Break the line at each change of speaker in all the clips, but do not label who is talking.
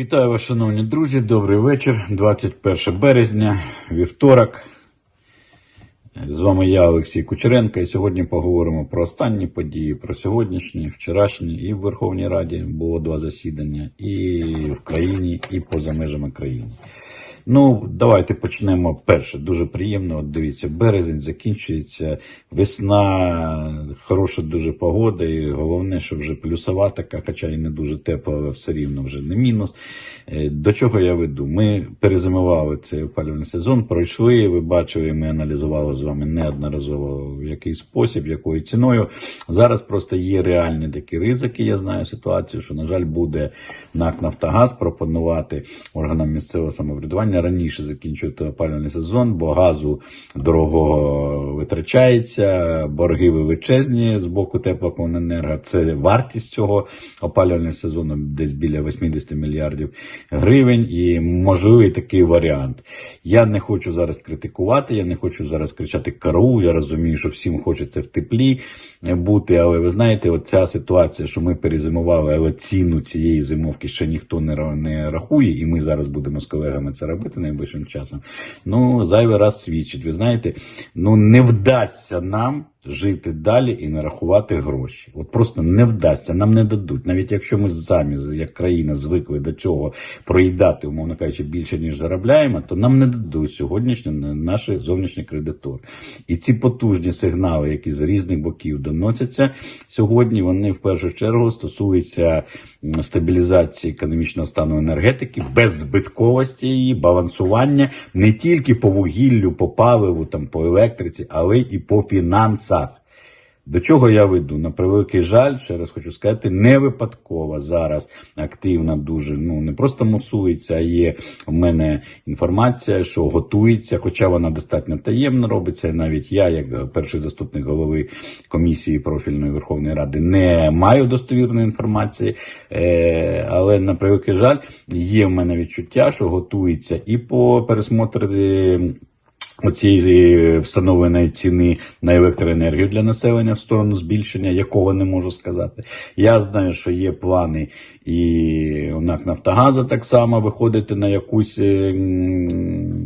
Вітаю вас, шановні друзі. Добрий вечір. 21 березня, вівторок. З вами я, Олексій Кучеренко, і сьогодні поговоримо про останні події, про сьогоднішні, вчорашні. І в Верховній Раді було два засідання, і в країні, і поза межами країни. Ну, давайте почнемо перше. Дуже приємно. От дивіться, березень закінчується, весна, хороша дуже погода. І головне, що вже плюсова така, хоча і не дуже тепла, але все рівно вже не мінус. Е, До чого я веду? Ми перезимували цей опалювальний сезон, пройшли. Ви бачили, ми аналізували з вами неодноразово в який спосіб, якою ціною. Зараз просто є реальні такі ризики. Я знаю ситуацію, що, на жаль, буде НАК Нафтогаз пропонувати органам місцевого самоврядування раніше закінчувати опалювальний сезон, бо газу дорогого витрачається, борги величезні з боку теплокомуненерго. Це вартість цього опалювального сезону десь біля 80 мільярдів гривень. І можливий такий варіант. Я не хочу зараз критикувати, я не хочу зараз кричати кару. Я розумію, що всім хочеться в теплі бути, але ви знаєте, оця ситуація, що ми перезимували, але ціну цієї зимовки ще ніхто не рахує, і ми зараз будемо з колегами це робити найближчим часом. Ну, зайвий раз свідчить. Ви знаєте, ну не вдасться нам жити далі і не рахувати гроші. От просто не вдасться, нам не дадуть. Навіть якщо ми самі, як країна, звикли до цього проїдати, умовно кажучи, більше ніж заробляємо, то нам не дадуть сьогоднішні наші зовнішні кредитори. І ці потужні сигнали, які з різних боків доносяться сьогодні, вони в першу чергу стосуються стабілізації економічного стану енергетики, беззбитковості її, балансування не тільки по вугіллю, по паливу, там по електриці, але і по фінансах. До чого я веду? На превеликий жаль, ще раз хочу сказати, не випадково зараз активно дуже ну не просто мусується, а є в мене інформація, що готується, хоча вона достатньо таємно робиться. Навіть я, як перший заступник голови комісії профільної Верховної Ради, не маю достовірної інформації, е, але на превеликий жаль, є в мене відчуття, що готується і по пересмотрі оцієї встановленої ціни на електроенергію для населення в сторону збільшення, якого не можу сказати. Я знаю, що є плани і у НАК Нафтогаза так само виходити на якусь е,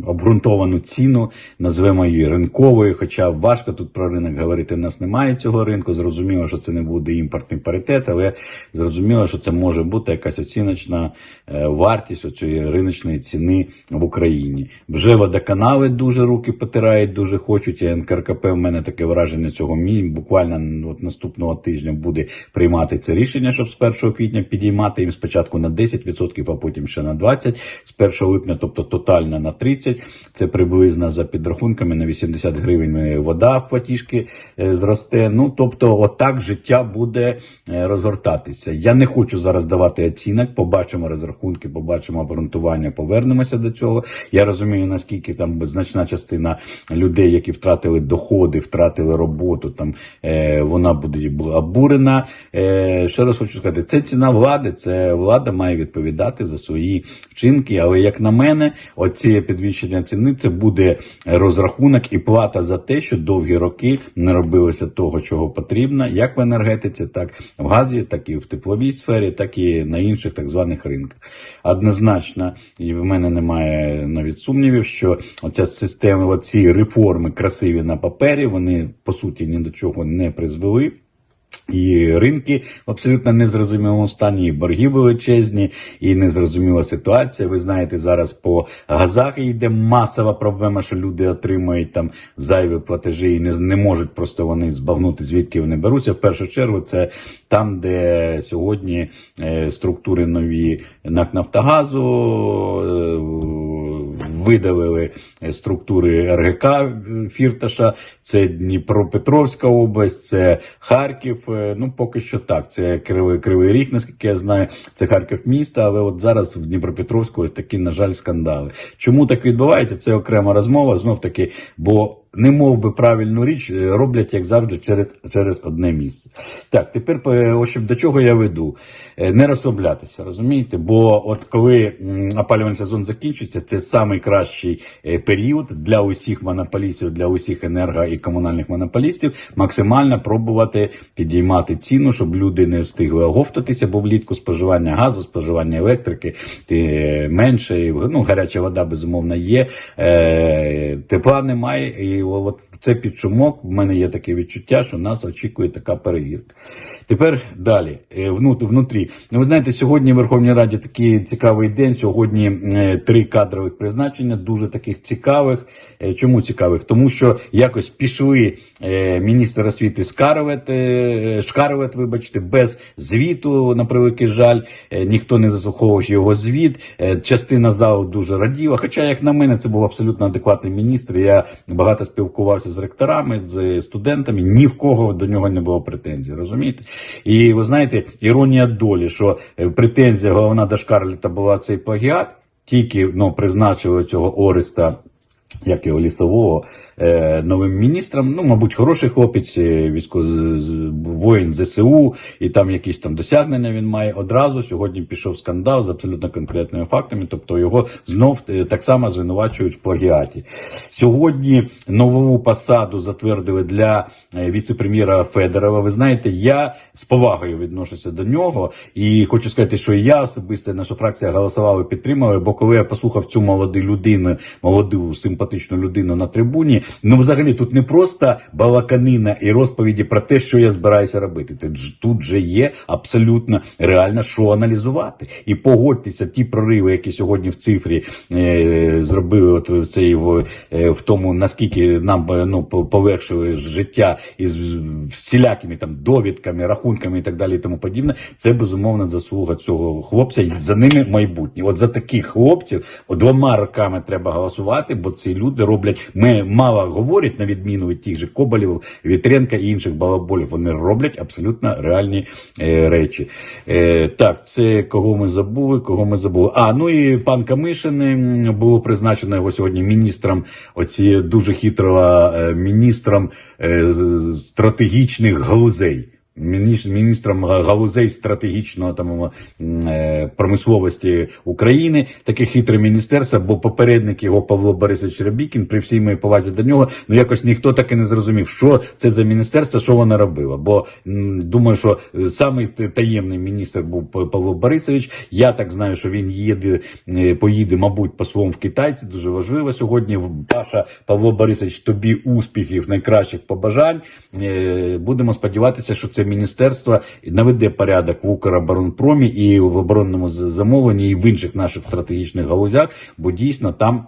обґрунтовану ціну, назвемо її ринковою, хоча важко тут про ринок говорити, у нас немає цього ринку. Зрозуміло, що це не буде імпортний паритет, але зрозуміло, що це може бути якась оціночна е, вартість оцієї риночної ціни в Україні. Вже водоканали дуже руки потирають, дуже хочуть. НКРКП в мене таке враження цього мій. Буквально ну, от наступного тижня буде приймати це рішення, щоб з 1 квітня підіймати їм спочатку на 10%, а потім ще на 20% з 1 липня, тобто тотально на 30%. Це приблизно за підрахунками на 80 гривень вода платіжки е, зросте. Ну тобто, отак життя буде е, розгортатися. Я не хочу зараз давати оцінок. Побачимо розрахунки, побачимо обґрунтування, повернемося до цього. Я розумію, наскільки там значна частина людей, які втратили доходи, втратили роботу, там е, вона буде обурена. Ще раз хочу сказати, це ціна влади. Це влада має відповідати за свої вчинки. Але як на мене, оці підвищення ціни це буде розрахунок і плата за те, що довгі роки не робилося того, чого потрібно, як в енергетиці, так в газі, так і в тепловій сфері, так і на інших так званих ринках. Однозначно, і в мене немає навіть сумнівів, що оця система, оці реформи красиві на папері, вони по суті ні до чого не призвели. І ринки в абсолютно незрозумілому стані, і борги величезні, і незрозуміла ситуація. Ви знаєте, зараз по газах йде масова проблема, що люди отримують там зайві платежі і не, не можуть просто вони збагнути, звідки вони беруться. В першу чергу, це там, де сьогодні е, структури нові НАК Нафтогазу. Е, видавили структури РГК Фірташа, це Дніпропетровська область, це Харків. Е, Ну поки що так. Це Кривий Кривий Ріг, наскільки я знаю, це Харків місто. Але от зараз в Дніпропетровську ось такі, на жаль, скандали. Чому так відбувається? Це окрема розмова. Знов таки, бо не мов би правильну річ, е, роблять, як завжди, через, через одне місце. Так, тепер е, ось до чого я веду. Е, Не розслаблятися, розумієте? Бо от коли опалювальний сезон закінчиться, це найкращий період для усіх монополістів, для усіх енерго і комунальних монополістів, максимально пробувати підіймати ціну, щоб люди не встигли оговтатися, бо влітку споживання газу, споживання електрики менше, ну гаряча вода безумовно є, тепла немає. І от це під шумок. В мене є таке відчуття, що нас очікує така перевірка. Тепер далі, е, внутрі. Ну, ви знаєте, сьогодні в Верховній Раді такий цікавий день. Сьогодні е, три кадрових призначення, дуже таких цікавих. Е, Чому цікавих? Тому що якось пішли міністр освіти Скаровет, Шкаровет, вибачте, без звіту, на превеликий жаль. Ніхто не заслуховував його звіт. Частина залу дуже раділа. Хоча, як на мене, це був абсолютно адекватний міністр. Я багато спілкувався з ректорами, з студентами. Ні в кого до нього не було претензій. Розумієте? І ви знаєте, іронія долі, що е, претензія головна до Шкарлета була цей плагіат. Тільки ну, призначили цього Ореста як його лісового новим міністром. Ну, мабуть, хороший хлопець, е, військо воїн ЗСУ, і там якісь там досягнення він має. Одразу сьогодні пішов скандал з абсолютно конкретними фактами. Тобто його знов е, так само звинувачують в плагіаті. Сьогодні нову посаду затвердили для е, віце-прем'єра Федорова. Ви знаєте, я з повагою відношуся до нього, і хочу сказати, що я особисто наша фракція голосувала і підтримала, бо коли я послухав цю молоду людину, молоду симпатичну людину на трибуні, ну взагалі тут не просто балаканина і розповіді про те, що я збираюся робити. Тут же є абсолютно реально що аналізувати. І погодьтеся, ті прориви, які сьогодні в цифрі е, зробили от в цей в, е, в тому, наскільки нам е, ну полегшили життя із всілякими там довідками, рахунками і так далі, і тому подібне. Це безумовно заслуга цього хлопця. І за ними майбутнє. От за таких хлопців двома роками треба голосувати, бо ці люди роблять. Ми мало говорять на відміну від тих же Коболів, Вітренка і інших балаболів. Вони роблять абсолютно реальні е, речі. Е, так, це кого ми забули, кого ми забули. А ну і пан Камишин було призначено його сьогодні міністром. Оці дуже хитрого е, міністром е, стратегічних галузей. Мініс- Міністром галузей стратегічного там е, промисловості України, таке хитре міністерство, бо попередник його Павло Борисович Рябікін, при всій моїй повазі до нього, ну якось ніхто так і не зрозумів, що це за міністерство, що воно робило. Бо думаю, що е, самий таємний міністр був Павло Борисович. Я так знаю, що він їде, е, поїде, мабуть, послом в Китай. Це дуже важливо сьогодні. Паша Павло Борисович, тобі успіхів, найкращих побажань. Будемо сподіватися, що це міністерство наведе порядок в Укроборонпромі і в оборонному замовленні, і в інших наших стратегічних галузях, бо дійсно там.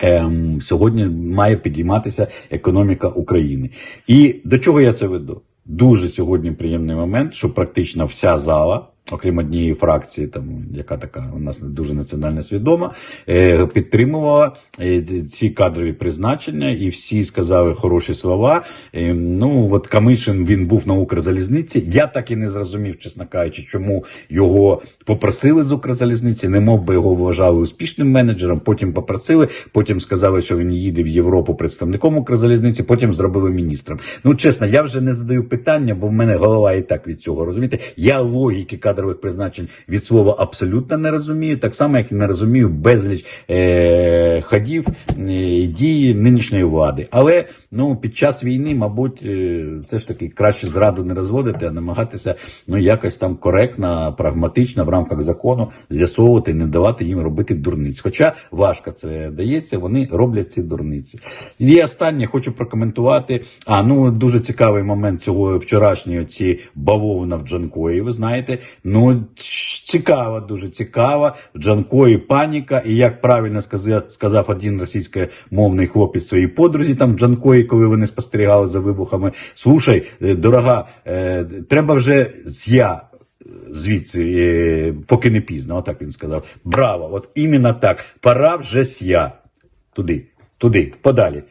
Ем, сьогодні має підійматися економіка України. І до чого я це веду? Дуже сьогодні приємний момент, що практично вся зала, окрім однієї фракції, там яка така у нас дуже національно свідома, е, підтримувала е, ці кадрові призначення, і всі сказали хороші слова. Е, ну от Камишин він був на Укрзалізниці. Я так і не зрозумів, чесно кажучи, чому його попросили з Укрзалізниці, не мов би його вважали успішним менеджером. Потім попросили, потім сказали, що він їде в Європу представником Укрзалізниці, потім зробили міністром. Ну чесно, я вже не задаю питання, бо в мене голова і так від цього розумієте. Я логіки кадрових призначень від слова абсолютно не розумію, так само як і не розумію безліч е- ходів е- дії нинішньої влади. Але ну під час війни, мабуть, е, все ж таки краще зраду не розводити, а намагатися ну якось там коректно, прагматично в рамках закону з'ясовувати, не давати їм робити дурниць. Хоча важко це дається, вони роблять ці дурниці. І останнє хочу прокоментувати. А ну дуже цікавий момент цього вчорашньої ці бавовна в Джанкої. Ви знаєте, ну цікаво, дуже цікаво. В Джанкої паніка, і як правильно сказав, сказав один російськомовний хлопець своїй подрузі там Джанкої, коли вони спостерігали за вибухами. Слушай, е, дорога, е, треба вже з я звідси, е, поки не пізно. Отак він сказав. Браво! От іменно так. Пора вже с'я. Туди. Туди, подалі.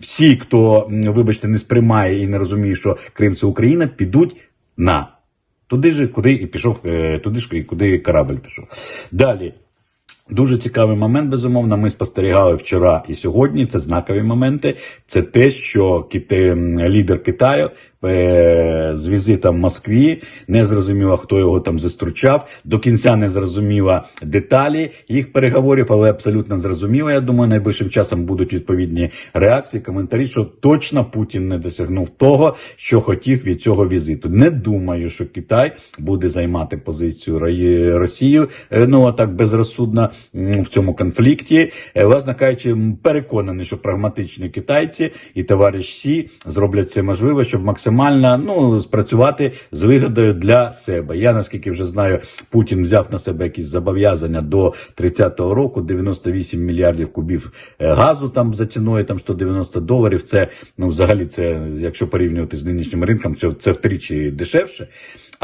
Всі, хто, вибачте, не сприймає і не розуміє, що Крим це Україна, підуть на туди ж, куди і пішов, е, туди ж, і куди корабль пішов. Далі. Дуже цікавий момент, безумовно. Ми спостерігали вчора і сьогодні. Це знакові моменти. Це те, що кити, лідер Китаю з візитом в Москві не зрозуміло, хто його там застручав. До кінця не зрозуміло деталі їх переговорів, але абсолютно зрозуміло. Я думаю, найближчим часом будуть відповідні реакції, коментарі, що точно Путін не досягнув того, що хотів від цього візиту. Не думаю, що Китай буде займати позицію Росію. е, Ну так безрозсудно в цьому конфлікті. Е, Власне кажучи, переконаний, що прагматичні китайці і товариш Сі зроблять це можливе, щоб максимально ну спрацювати з вигодою для себе. Я наскільки вже знаю, Путін взяв на себе якісь зобов'язання до 30-го року, 98 мільярдів кубів е, газу там за ціною там 190 доларів. Це ну взагалі це, якщо порівнювати з нинішнім ринком, це, це втричі дешевше.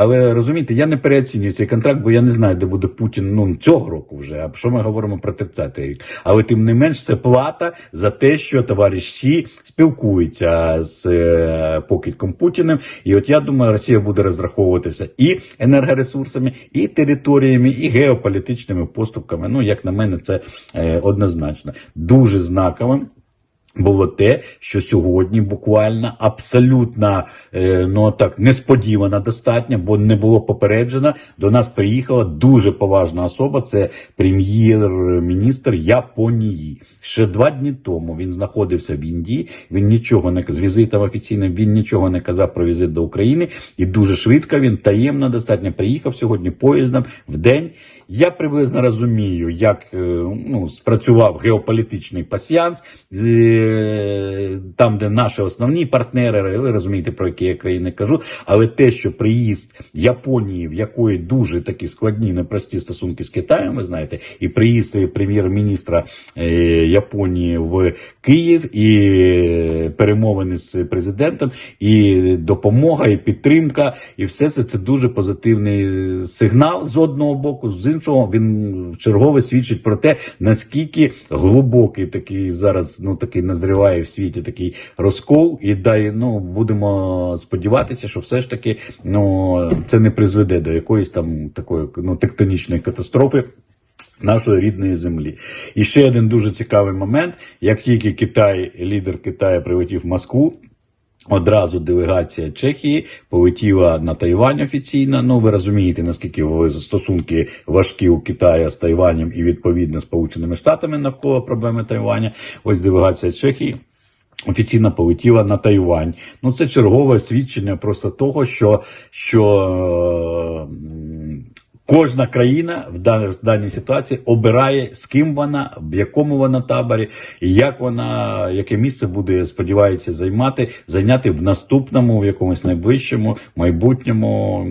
Але розумієте, я не переоцінюю цей контракт, бо я не знаю, де буде Путін ну цього року вже. А що ми говоримо про 30-й рік? Але тим не менш, це плата за те, що товариш Сі спілкується з е, покидьком Путіним. І от я думаю, Росія буде розраховуватися і енергоресурсами, і територіями, і геополітичними поступками. Ну, як на мене, це е, однозначно дуже знаковим. Було те, що сьогодні буквально абсолютно е, ну так несподівано достатньо, бо не було попереджено. До нас приїхала дуже поважна особа. Це прем'єр-міністр Японії. Ще два дні тому він знаходився в Індії. Він нічого не з візитом офіційним. Він нічого не казав про візит до України, і дуже швидко він таємно достатньо приїхав сьогодні поїздом в день. Я приблизно розумію, як е, ну, спрацював геополітичний пасіянс е, там, де наші основні партнери, ви розумієте, про які я країни кажу. Але те, що приїзд Японії, в якої дуже такі складні, непрості стосунки з Китаєм, ви знаєте, і приїзд прем'єр-міністра е, Японії в Київ, і перемовини з президентом, і допомога, і підтримка, і все це це дуже позитивний сигнал з одного боку, з іншого він чергове свідчить про те, наскільки глибокий такий зараз ну такий назріває в світі такий розкол, і дай ну будемо сподіватися, що все ж таки ну це не призведе до якоїсь там такої ну тектонічної катастрофи. Нашої рідної землі. І ще один дуже цікавий момент: як тільки Китай, лідер Китаю прилетів в Москву, Одразу делегація Чехії полетіла на Тайвань офіційно. Ну ви розумієте, наскільки стосунки важкі у Китаю з Тайванем і відповідно Сполученими Штатами навколо проблеми Тайваня. Ось делегація Чехії. Офіційно полетіла на Тайвань. Ну це чергове свідчення просто того, що, що е, кожна країна в даній, в даній ситуації обирає, з ким вона, в якому вона таборі, і як вона, яке місце буде, сподівається, займати, зайняти в наступному, в якомусь найближчому майбутньому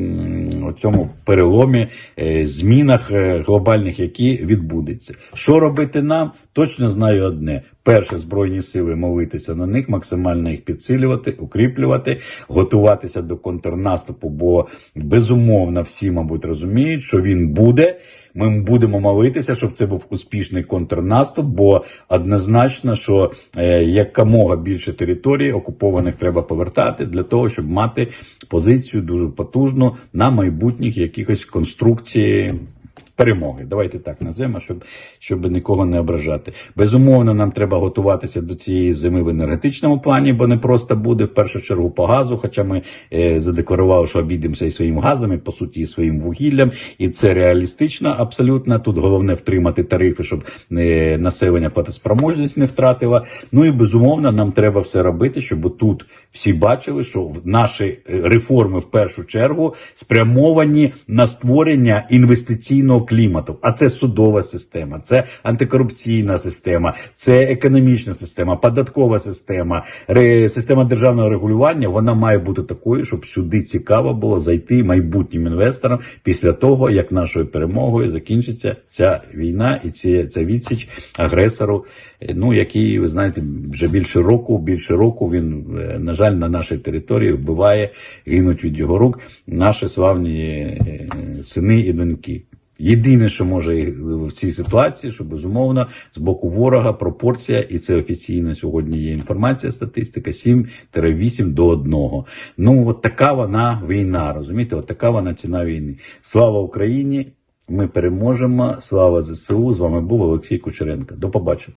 цьому переломі, е, змінах е, глобальних, які відбудуться. Що робити нам? Точно знаю одне: перше збройні сили молитися на них, максимально їх підсилювати, укріплювати, готуватися до контрнаступу. Бо безумовно всі, мабуть, розуміють, що він буде. Ми будемо молитися, щоб це був успішний контрнаступ, бо однозначно, що е, якомога більше територій окупованих треба повертати для того, щоб мати позицію дуже потужну на майбутніх якихось конструкції перемоги. Давайте так назвемо, щоб, щоб нікого не ображати. Безумовно, нам треба готуватися до цієї зими в енергетичному плані, бо не просто буде в першу чергу по газу. Хоча ми е, задекларували, що обійдемося і своїм газом, і по суті, і своїм вугіллям, і це реалістично абсолютно. Тут головне втримати тарифи, щоб е, населення платоспроможність не втратило. Ну і безумовно, нам треба все робити, щоб тут всі бачили, що наші е, реформи в першу чергу спрямовані на створення інвестиційного клімату. А це судова система, це антикорупційна система, це економічна система, податкова система, система державного регулювання. Вона має бути такою, щоб сюди цікаво було зайти майбутнім інвесторам після того, як нашою перемогою закінчиться ця війна і ця, ця відсіч агресору. е, Ну який ви знаєте, вже більше року, більше року він е, на жаль на нашій території вбиває, гинуть від його рук наші славні е, сини і доньки. Єдине, що може в цій ситуації, що безумовно з боку ворога пропорція, і це офіційно сьогодні є інформація, статистика 7-8 до 1. Ну от така вона війна, розумієте? От така вона ціна війни. Слава Україні! Ми переможемо. Слава ЗСУ! З вами був Олексій Кучеренко. До побачення.